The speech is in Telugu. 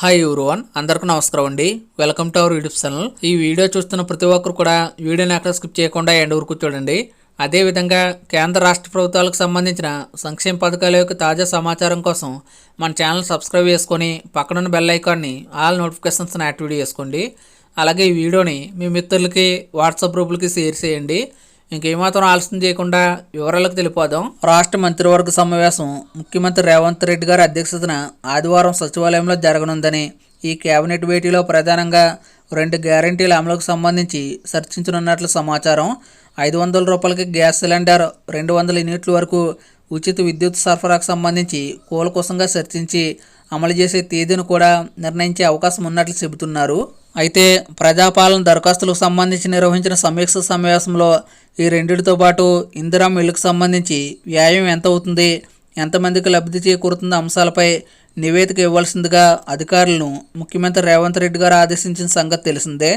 హాయ్ వన్ అందరికీ నమస్కారం అండి. Welcome to our YouTube channel ఈ వీడియో చూస్తున్న ప్రతి ఒక్కరు కూడా వీడియోని అక్కడ స్కిప్ చేయకుండా ఎండ్ వరకు చూడండి. అదేవిధంగా కేంద్ర రాష్ట్ర ప్రభుత్వాలకు సంబంధించిన సంక్షేమ పథకాల యొక్క తాజా సమాచారం కోసం మన ఛానల్ సబ్స్క్రైబ్ చేసుకొని పక్కనున్న బెల్ ఐకాన్ని ఆల్ నోటిఫికేషన్స్ని యాక్టివేట్ చేసుకోండి. అలాగే ఈ వీడియోని మీ మిత్రులకి వాట్సాప్ గ్రూపులకి షేర్ చేయండి. ఇంకేమాత్రం ఆలస్యం చేయకుండా వివరాలకు తెలిపోదాం. రాష్ట్ర మంత్రివర్గ సమావేశం ముఖ్యమంత్రి రేవంత్ రెడ్డి గారి అధ్యక్షతన ఆదివారం సచివాలయంలో జరగనుందని ఈ కేబినెట్ భేటీలో ప్రధానంగా రెండు గ్యారంటీల అమలుకు సంబంధించి చర్చించనున్నట్లు సమాచారం. ఐదు వందల రూపాయలకి గ్యాస్ సిలిండర్ రెండు వందల యూనిట్ల వరకు ఉచిత విద్యుత్ సరఫరాకు సంబంధించి కూలకోసంగా చర్చించి అమలు చేసే తేదీని కూడా నిర్ణయించే అవకాశం ఉన్నట్లు చెబుతున్నారు. అయితే ప్రజాపాలన దరఖాస్తులకు సంబంధించి నిర్వహించిన సమీక్ష సమావేశంలో ఈ రెండింటితో పాటు ఇందిరా మిల్లుకు సంబంధించి వ్యాయం ఎంత అవుతుంది ఎంతమందికి లబ్ధి చేకూరుతున్న అంశాలపై నివేదిక ఇవ్వాల్సిందిగా అధికారులను ముఖ్యమంత్రి రేవంత్ రెడ్డి గారు ఆదేశించిన సంగతి తెలిసిందే.